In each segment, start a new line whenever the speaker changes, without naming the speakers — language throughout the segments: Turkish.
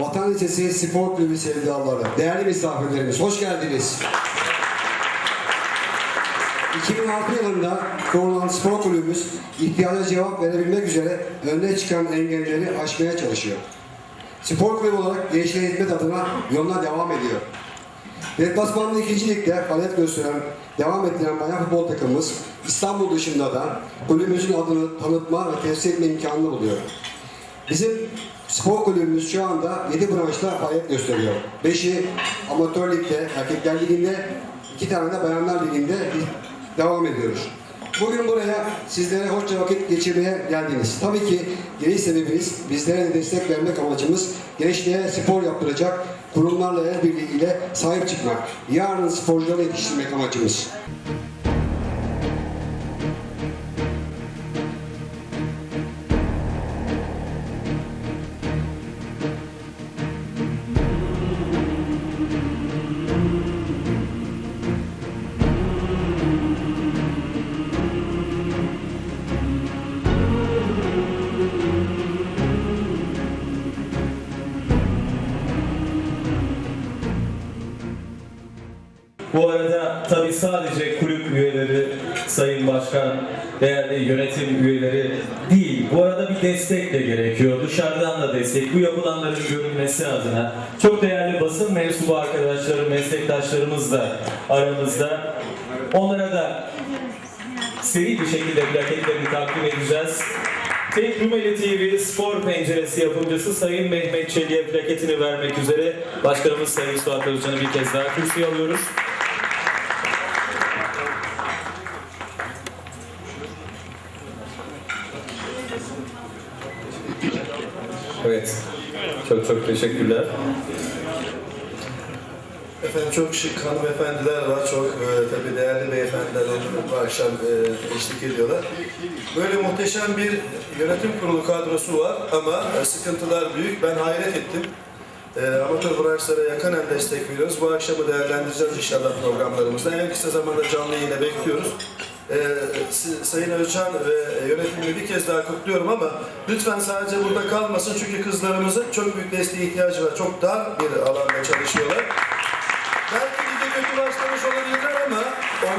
Vatan Lisesi Spor Kulübü sevdaları, değerli misafirlerimiz hoş geldiniz. 2006 yılında kurulan spor kulübümüz ihtiyaca cevap verebilmek üzere önüne çıkan engelleri aşmaya çalışıyor. Spor kulübü olarak gençliğe hizmet adına yoluna devam ediyor. Deplasmanlı 2. Lig'de faaliyet gösteren, devam ettiren bayan futbol takımımız İstanbul dışında da kulübümüzün adını tanıtma ve temsil etme imkanını buluyor. Bizim spor kulübümüz şu anda 7 branşta faaliyet gösteriyor. 5'i amatör ligde, erkekler liginde, 2 tane de bayanlar liginde devam ediyoruz. Bugün buraya sizlere hoşça vakit geçirmeye geldiniz. Tabii ki geliş sebebimiz bizlere de destek vermek amacımız gençliğe spor yaptıracak kurumlarla el birliğiyle sahip çıkmak. Yarın sporcuları yetiştirmek amacımız.
Bu arada tabii sadece kulüp üyeleri, sayın başkan, değerli yönetim üyeleri değil. Bu arada bir destek de gerekiyor. Dışarıdan da destek. Bu yapılanların görünmesi adına. Çok değerli basın mensubu arkadaşlarım, meslektaşlarımız da aramızda. Onlara da seri bir şekilde plaketlerini takdim edeceğiz. Tek Rumeli TV Spor Penceresi yapımcısı Sayın Mehmet Çelik'e plaketini vermek üzere Başkanımız Sayın Suat Özcan'ı bir kez daha kürsüye alıyoruz. Evet. Çok çok teşekkürler.
Efendim çok şık hanımefendiler var, çok e, tabii değerli beyefendiler bu akşam e, eşlik ediyorlar. Böyle muhteşem bir yönetim kurulu kadrosu var ama e, sıkıntılar büyük. Ben hayret ettim. E, amatör branşlara yakanen destek veriyoruz. Bu akşamı değerlendireceğiz inşallah programlarımızda. En kısa zamanda canlı yayına bekliyoruz. E, Sayın Özcan ve yönetimini bir kez daha kutluyorum ama lütfen sadece burada kalmasın çünkü kızlarımızın çok büyük desteğe ihtiyacı var. Çok dar bir alanda çalışıyorlar. Belki lige kötü başlamış olabilirler ama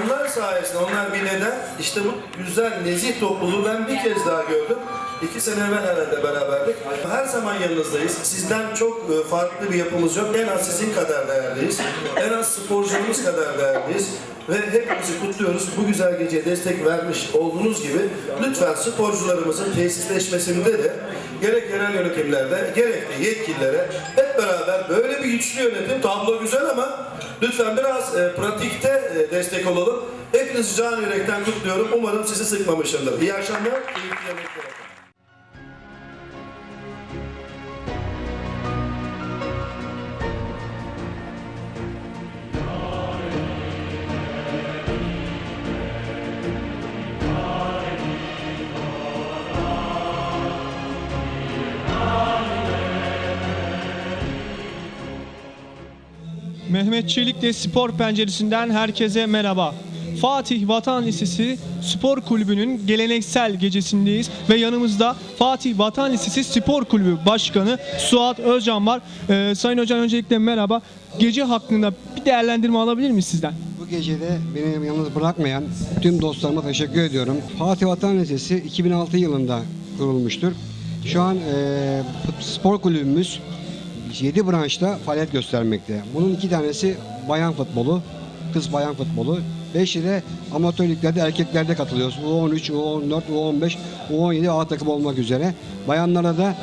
onlar sayesinde, onlar bir neden. İşte bu güzel, nezih topluluğu ben bir kez daha gördüm. İki sene evvel herhalde beraberdik. Her zaman yanınızdayız. Sizden çok e, farklı bir yapımız yok. En az sizin kadar değerliyiz. En az sporcularımız kadar değerliyiz. Ve hepimizi kutluyoruz. Bu güzel geceye destek vermiş olduğunuz gibi lütfen sporcularımızın tesisleşmesinde de gerek yerel yönetimlerde gerek de yetkililere hep beraber böyle bir güçlü yönetim tablo güzel ama lütfen biraz e, pratikte e, destek olalım. Hepinizi can yürekten kutluyorum. Umarım sizi sıkmamışımdır. İyi akşamlar. keyifli yemekler.
Mehmet Çelik de Spor Penceresi'nden herkese merhaba. Fatih Vatan Lisesi Spor Kulübü'nün geleneksel gecesindeyiz ve yanımızda Fatih Vatan Lisesi Spor Kulübü Başkanı Suat Özcan var. Ee, Sayın Hocam öncelikle merhaba. Gece hakkında bir değerlendirme alabilir miyiz sizden?
Bu gecede beni yalnız bırakmayan tüm dostlarıma teşekkür ediyorum. Fatih Vatan Lisesi 2006 yılında kurulmuştur. Şu an e, spor kulübümüz 7 branşta faaliyet göstermekte. Bunun iki tanesi bayan futbolu, kız bayan futbolu. Beşi de amatör liglerde erkeklerde katılıyoruz. U13, U14, U15, U17 A takım olmak üzere. Bayanlara da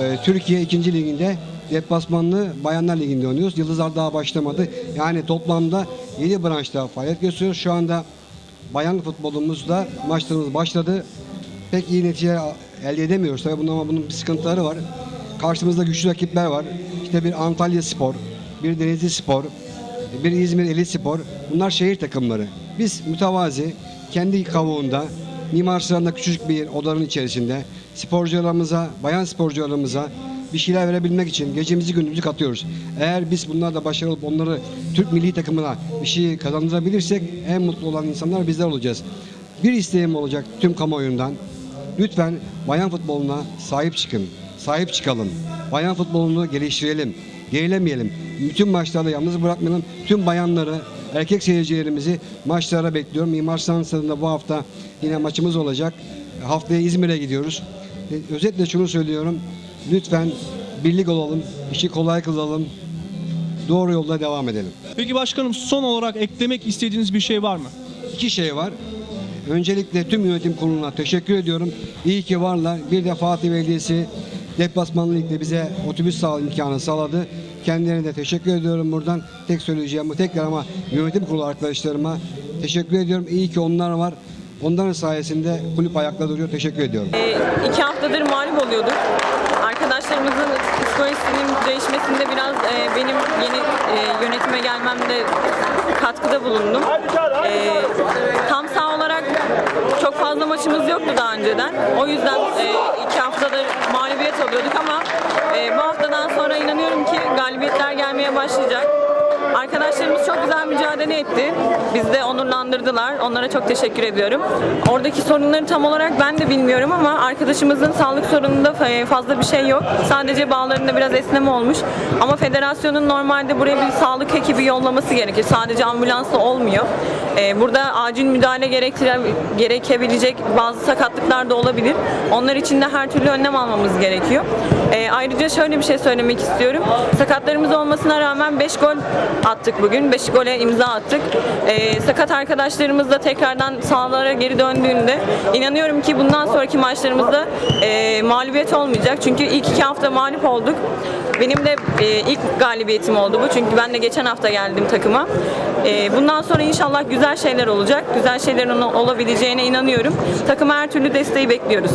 e, Türkiye 2. liginde deplasmanlı Bayanlar Ligi'nde oynuyoruz. Yıldızlar daha başlamadı. Yani toplamda 7 branşta faaliyet gösteriyoruz. Şu anda bayan futbolumuzda maçlarımız başladı. Pek iyi netice elde edemiyoruz. Tabii bunun ama bunun bir sıkıntıları var. Karşımızda güçlü rakipler var. İşte bir Antalya Spor, bir Denizli Spor, bir İzmir Elit Spor. Bunlar şehir takımları. Biz mütevazi, kendi kavuğunda, Mimar Sinan'da küçücük bir odanın içerisinde sporcularımıza, bayan sporcularımıza bir şeyler verebilmek için gecemizi gündüzümüzü katıyoruz. Eğer biz bunlarda başarılı olup onları Türk milli takımına bir şey kazandırabilirsek en mutlu olan insanlar bizler olacağız. Bir isteğim olacak tüm kamuoyundan. Lütfen bayan futboluna sahip çıkın. Sahip çıkalım. Bayan futbolunu geliştirelim. Gerilemeyelim. Bütün maçlarda yalnız bırakmayalım. Tüm bayanları, erkek seyircilerimizi maçlara bekliyorum. Mimar Sinan Stadı'nda bu hafta yine maçımız olacak. Haftaya İzmir'e gidiyoruz. E, Özetle şunu söylüyorum. Lütfen birlik olalım, işi kolay kılalım, doğru yolda devam edelim.
Peki başkanım son olarak eklemek istediğiniz bir şey var mı?
İki şey var. Öncelikle tüm yönetim kuruluna teşekkür ediyorum. İyi ki varlar. Bir de Fatih Belediyesi deplasmanlı ligde bize otobüs sağ imkanı sağladı. Kendilerine de teşekkür ediyorum buradan. Tek söyleyeceğim bu tekrar ama yönetim kurulu arkadaşlarıma teşekkür ediyorum. İyi ki onlar var. Onların sayesinde kulüp ayakta duruyor. Teşekkür ediyorum.
iki haftadır mağlup oluyorduk. Arkadaşlarımızın psikolojisinin değişmesinde biraz e, benim yeni e, yönetime gelmemde katkıda bulundum. E, tam sağ olarak çok fazla maçımız yoktu daha önceden. O yüzden e, iki haftadır mağlubiyet alıyorduk ama e, bu haftadan sonra inanıyorum ki galibiyetler gelmeye başlayacak. Arkadaşlarımız çok güzel mücadele etti. Bizi de onurlandırdılar. Onlara çok teşekkür ediyorum. Oradaki sorunları tam olarak ben de bilmiyorum ama arkadaşımızın sağlık sorununda fa- fazla bir şey yok. Sadece bağlarında biraz esneme olmuş. Ama federasyonun normalde buraya bir sağlık ekibi yollaması gerekir. Sadece ambulansla olmuyor. Ee, burada acil müdahale gerekebilecek bazı sakatlıklar da olabilir. Onlar için de her türlü önlem almamız gerekiyor. Ee, ayrıca şöyle bir şey söylemek istiyorum. Sakatlarımız olmasına rağmen 5 gol attık bugün. 5 gole imza attık. Ee, sakat arkadaşlarımız da tekrardan sahalara geri döndüğünde inanıyorum ki bundan sonraki maçlarımızda e, mağlubiyet olmayacak. Çünkü ilk iki hafta mağlup olduk. Benim de e, ilk galibiyetim oldu bu. Çünkü ben de geçen hafta geldim takıma. E, bundan sonra inşallah güzel şeyler olacak. Güzel şeylerin ol- olabileceğine inanıyorum. Takıma her türlü desteği bekliyoruz.